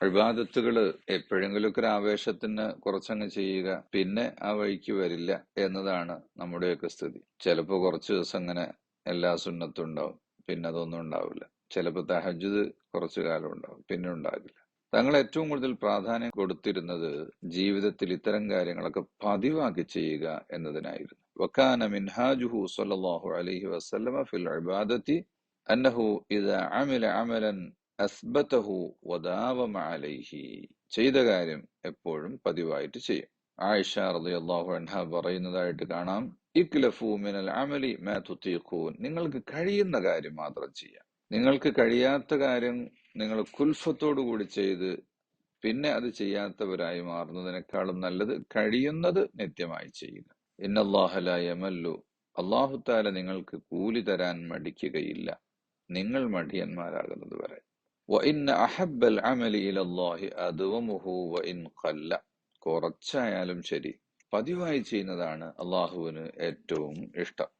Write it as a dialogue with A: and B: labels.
A: വിവാദത്തുകൾ എപ്പോഴെങ്കിലുമൊക്കെ ഒരു ആവേശത്തിന് കുറച്ചങ്ങ് ചെയ്യുക പിന്നെ ആ വഴിക്ക് വരില്ല എന്നതാണ് നമ്മുടെയൊക്കെ സ്ഥിതി. ചിലപ്പോൾ കുറച്ച് ദിവസം അങ്ങനെ എല്ലാ സുന്നത്തും ഉണ്ടാവും പിന്നെ അതൊന്നും ഉണ്ടാവില്ല. ചിലപ്പോൾ തഹജുദ് കുറച്ചു കാലം ഉണ്ടാവും പിന്നെ ഉണ്ടാകില്ല. തങ്ങൾ ഏറ്റവും കൂടുതൽ പ്രാധാന്യം കൊടുത്തിരുന്നത് ജീവിതത്തിൽ ഇത്തരം കാര്യങ്ങളൊക്കെ പതിവാക്കി ചെയ്യുക എന്നതിനായിരുന്നു. വക്കാന മിൻഹാജുഹു സല്ലാഹു അലൈഹി വസല്ലമ ഫിൽ ഇബാദത്തി അന്നഹു ഇദാ അമില അമലൻ അസ്ബതഹു വദാവമ ചെയ്ത കാര്യം എപ്പോഴും പതിവായിട്ട് ചെയ്യും. ആയിഷ റളിയല്ലാഹു അൻഹ പറയുന്നതായിട്ട് കാണാം. ഇക്ലഫു മിനൽ അമലി മാ നിങ്ങൾക്ക് കഴിയുന്ന കാര്യം മാത്രം ചെയ്യാം. നിങ്ങൾക്ക് കഴിയാത്ത കാര്യം നിങ്ങൾ കുൽഫത്തോടു കൂടി ചെയ്ത് പിന്നെ അത് ചെയ്യാത്തവരായി മാറുന്നതിനേക്കാളും നല്ലത് കഴിയുന്നത് നിത്യമായി ചെയ്യുക. ഇന്നല്ലാഹല യമല്ലു. അള്ളാഹുത്താല നിങ്ങൾക്ക് കൂലി തരാൻ മടിക്കുകയില്ല. നിങ്ങൾ മടിയന്മാരാകുന്നത് വരെ. വഇന്ന അഹബ്ബൽ അമലി ഇലല്ലാഹി അതുവമുഹു വ ഇൻ കല്ല കുറച്ചായാലും ശരി. പതിവായി ചെയ്യുന്നതാണ് അള്ളാഹുവിന് ഏറ്റവും ഇഷ്ടം.